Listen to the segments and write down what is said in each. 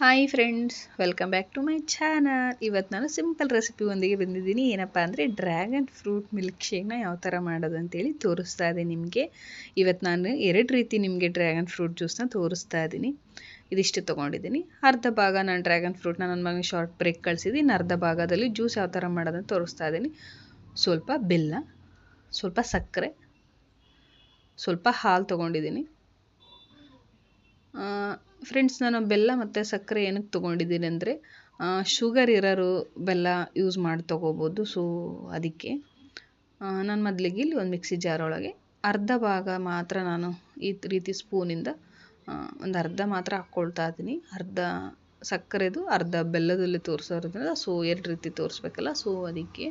Hi friends welcome back to my channel ಇವತ್ತು ನಾನು simple recipe ಒಂದಿಗೆ ಬಂದಿದ್ದೀನಿ. ಏನಪ್ಪ ಅಂದರೆ ಡ್ರ್ಯಾಗನ್ ಫ್ರೂಟ್ ಮಿಲ್ಕ್ ಶೇಕ್ನ ಯಾವ ಥರ ಮಾಡೋದು ಅಂತೇಳಿ ತೋರಿಸ್ತಾ ಇದ್ದೀನಿ ನಿಮಗೆ. ಇವತ್ತು ನಾನು ಎರಡು ರೀತಿ ನಿಮಗೆ ಡ್ರ್ಯಾಗನ್ ಫ್ರೂಟ್ ಜ್ಯೂಸ್ನ ತೋರಿಸ್ತಾ ಇದ್ದೀನಿ. ಇದಿಷ್ಟು ತೊಗೊಂಡಿದ್ದೀನಿ. ಅರ್ಧ ಭಾಗ ನಾನು ಡ್ರ್ಯಾಗನ್ ಫ್ರೂಟ್ನ ನನ್ನ ಮಗನಿಗೆ ಶಾರ್ಟ್ ಬ್ರೇಕ್ ಕಳಿಸಿದ್ದೀನಿ. ಅರ್ಧ ಭಾಗದಲ್ಲಿ ಜ್ಯೂಸ್ ಯಾವ ಥರ ಮಾಡೋದನ್ನು ತೋರಿಸ್ತಾ ಇದ್ದೀನಿ. ಸ್ವಲ್ಪ ಬೆಲ್ಲ, ಸ್ವಲ್ಪ ಸಕ್ಕರೆ, ಸ್ವಲ್ಪ ಹಾಲು ತೊಗೊಂಡಿದ್ದೀನಿ. ಫ್ರೆಂಡ್ಸ್ ನಾನು ಬೆಲ್ಲ ಮತ್ತು ಸಕ್ಕರೆ ಏನಕ್ಕೆ ತೊಗೊಂಡಿದ್ದೀನಿ ಅಂದರೆ ಶುಗರ್ ಇರೋರು ಬೆಲ್ಲ ಯೂಸ್ ಮಾಡಿ ತೊಗೋಬೋದು. ಸೊ ಅದಕ್ಕೆ ನಾನು ಮೊದಲಿಗೆ ಇಲ್ಲಿ ಒಂದು ಮಿಕ್ಸಿ ಜಾರ್ ಒಳಗೆ ಅರ್ಧ ಭಾಗ ಮಾತ್ರ ನಾನು ಈ ರೀತಿ ಸ್ಪೂನಿಂದ ಒಂದು ಅರ್ಧ ಮಾತ್ರ ಹಾಕ್ಕೊಳ್ತಾ ಇದ್ದೀನಿ. ಅರ್ಧ ಸಕ್ಕರೆದು, ಅರ್ಧ ಬೆಲ್ಲದಲ್ಲಿ ತೋರಿಸೋದ್ರಿಂದ ಸೊ ಎರಡು ರೀತಿ ತೋರಿಸ್ಬೇಕಲ್ಲ ಸೊ ಅದಕ್ಕೆ.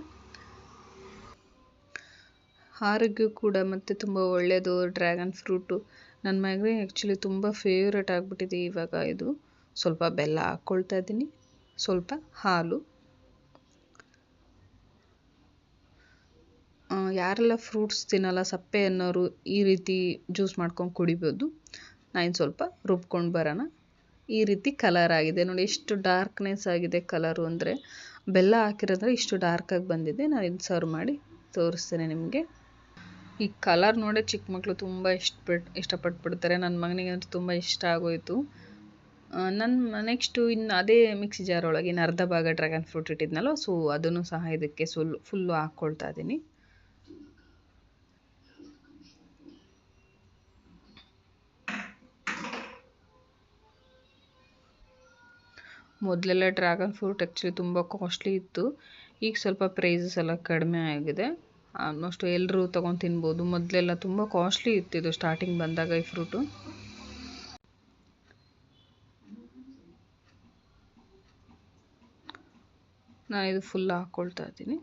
ಆರೋಗ್ಯ ಕೂಡ ಮತ್ತು ತುಂಬ ಒಳ್ಳೆಯದು ಡ್ರ್ಯಾಗನ್ ಫ್ರೂಟು ನನ್ನ ಮಗನಿಗೆ ಆ್ಯಕ್ಚುಲಿ ತುಂಬ ಫೇವ್ರೇಟ್ ಆಗಿಬಿಟ್ಟಿದೆ ಇವಾಗ ಇದು. ಸ್ವಲ್ಪ ಬೆಲ್ಲ ಹಾಕ್ಕೊಳ್ತಾ ಇದ್ದೀನಿ. ಸ್ವಲ್ಪ ಹಾಲು. ಯಾರೆಲ್ಲ ಫ್ರೂಟ್ಸ್ ತಿನ್ನಲ್ಲ, ಸಪ್ಪೆ ಅನ್ನೋರು ಈ ರೀತಿ ಜ್ಯೂಸ್ ಮಾಡ್ಕೊಂಡು ಕುಡಿಬೋದು. ನಾನು ಸ್ವಲ್ಪ ರುಬ್ಕೊಂಡು ಬರೋಣ. ಈ ರೀತಿ ಕಲರ್ ಆಗಿದೆ. ನೋಡಿ, ಎಷ್ಟು ಡಾರ್ಕ್ನೆಸ್ ಆಗಿದೆ ಕಲರು ಅಂದರೆ. ಬೆಲ್ಲ ಹಾಕಿರೋದ್ರೆ ಇಷ್ಟು ಡಾರ್ಕಾಗಿ ಬಂದಿದೆ. ನಾನು ಇದು ಸರ್ವ್ ಮಾಡಿ ತೋರಿಸ್ತೇನೆ ನಿಮಗೆ. ಈ ಕಲರ್ ನೋಡೇ ಚಿಕ್ಕ ಮಕ್ಕಳು ತುಂಬ ಇಷ್ಟಪಟ್ಟು ಇಷ್ಟಪಟ್ಬಿಡ್ತಾರೆ. ನನ್ನ ಮಗನಿಗೆ ಅಂತೂ ತುಂಬ ಇಷ್ಟ ಆಗೋಯಿತು. ನನ್ನ ನೆಕ್ಸ್ಟು ಇನ್ನು ಅದೇ ಮಿಕ್ಸಿ ಜಾರ್ ಒಳಗೆ ಇನ್ನು ಅರ್ಧ ಭಾಗ ಡ್ರ್ಯಾಗನ್ ಫ್ರೂಟ್ ಇಟ್ಟಿದ್ನಲ್ಲ ಸೊ ಅದನ್ನು ಸಹ ಇದಕ್ಕೆ ಸುಲ್ ಫುಲ್ಲು ಹಾಕ್ಕೊಳ್ತಾ ಇದ್ದೀನಿ ಮೊದಲೆಲ್ಲ ಡ್ರ್ಯಾಗನ್ ಫ್ರೂಟ್ ಆ್ಯಕ್ಚುಲಿ ತುಂಬ ಕಾಸ್ಟ್ಲಿ ಇತ್ತು. ಈಗ ಸ್ವಲ್ಪ ಪ್ರೈಸಸ್ ಎಲ್ಲ ಕಡಿಮೆ ಆಗಿದೆ. ಆಲ್ಮೋಸ್ಟ್ ಎಲ್ಲರೂ ತೊಗೊಂಡು ತಿನ್ಬೋದು. ಮೊದಲೆಲ್ಲ ತುಂಬ ಕಾಸ್ಟ್ಲಿ ಇತ್ತು ಇದು ಸ್ಟಾರ್ಟಿಂಗ್ ಬಂದಾಗ ಈ ಫ್ರೂಟು ನಾನು ಇದು ಫುಲ್ ಹಾಕ್ಕೊಳ್ತಾ ಇದ್ದೀನಿ.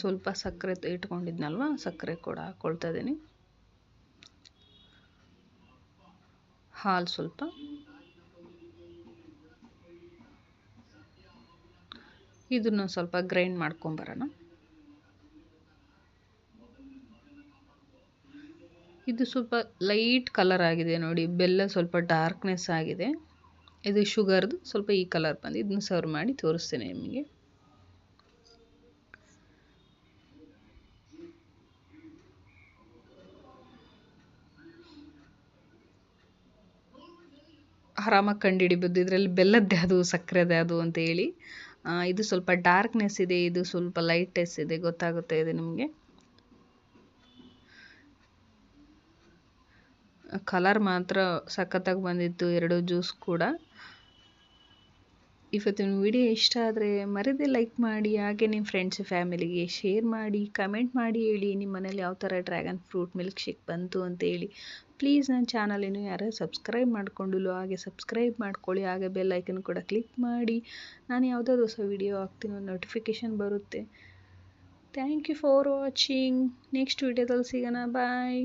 ಸ್ವಲ್ಪ ಸಕ್ಕರೆ ಇಟ್ಕೊಂಡಿದ್ನಲ್ವ? ಸಕ್ಕರೆ ಕೂಡ ಹಾಕ್ಕೊಳ್ತಾ ಇದ್ದೀನಿ. ಹಾಲು ಸ್ವಲ್ಪ. ಇದನ್ನು ಸ್ವಲ್ಪ ಗ್ರೈಂಡ್ ಮಾಡ್ಕೊಂಬರೋಣ ಇದು ಸ್ವಲ್ಪ ಲೈಟ್ ಕಲರ್ ಆಗಿದೆ ನೋಡಿ, ಬೆಲ್ಲ ಸ್ವಲ್ಪ ಡಾರ್ಕ್ನೆಸ್ ಆಗಿದೆ. ಇದು ಶುಗರ್ದು ಸ್ವಲ್ಪ ಈ ಕಲರ್ ಬಂದು ಇದನ್ನ ಸರ್ವ್ ಮಾಡಿ ತೋರಿಸ್ತೇನೆ ನಿಮಗೆ. ಆರಾಮಾಗಿ ಕಂಡುಹಿಡಿಬೋದು ಇದರಲ್ಲಿ ಬೆಲ್ಲದ್ದೇ ಅದು, ಸಕ್ಕರೆದೇ ಅದು ಅಂತ ಹೇಳಿ. ಇದು ಸ್ವಲ್ಪ ಡಾರ್ಕ್ನೆಸ್ ಇದೆ, ಇದು ಸ್ವಲ್ಪ ಲೈಟ್ನೆಸ್ ಇದೆ, ಗೊತ್ತಾಗುತ್ತೆ ಇದೆ ನಿಮಗೆ. ಕಲರ್ ಮಾತ್ರ ಸಖತ್ತಾಗಿ ಬಂದಿತ್ತು, ಎರಡು ಜ್ಯೂಸ್ ಕೂಡ. ಇವತ್ತಿನ ವಿಡಿಯೋ ಇಷ್ಟ ಆದರೆ ಮರೆದೆ ಲೈಕ್ ಮಾಡಿ, ಹಾಗೆ ನಿಮ್ಮ ಫ್ರೆಂಡ್ಸ್ ಫ್ಯಾಮಿಲಿಗೆ ಶೇರ್ ಮಾಡಿ ಕಮೆಂಟ್ ಮಾಡಿ ಹೇಳಿ ನಿಮ್ಮ ಮನೇಲಿ ಯಾವ ಥರ ಡ್ರ್ಯಾಗನ್ ಫ್ರೂಟ್ ಮಿಲ್ಕ್ ಶೇಕ್ ಬಂತು ಅಂತ ಹೇಳಿ. ಪ್ಲೀಸ್ ನನ್ನ ಚಾನಲ್ ಇನ್ನೂ ಯಾರು ಸಬ್ಸ್ಕ್ರೈಬ್ ಮಾಡ್ಕೊಂಡಿಲ್ಲೋ, ಹಾಗೆ ಸಬ್ಸ್ಕ್ರೈಬ್ ಮಾಡ್ಕೊಳ್ಳಿ, ಹಾಗೆ ಬೆಲ್ ಐಕನ್ ಕೂಡ ಕ್ಲಿಕ್ ಮಾಡಿ. ನಾನು ಯಾವುದಾದ್ರು ಹೊಸ ವಿಡಿಯೋ ಹಾಕ್ತೀನೋ ನೋಟಿಫಿಕೇಷನ್ ಬರುತ್ತೆ. Thank you for watching next ವಿಡಿಯೋದಲ್ಲಿ ಸಿಗೋಣ. ಬಾಯ್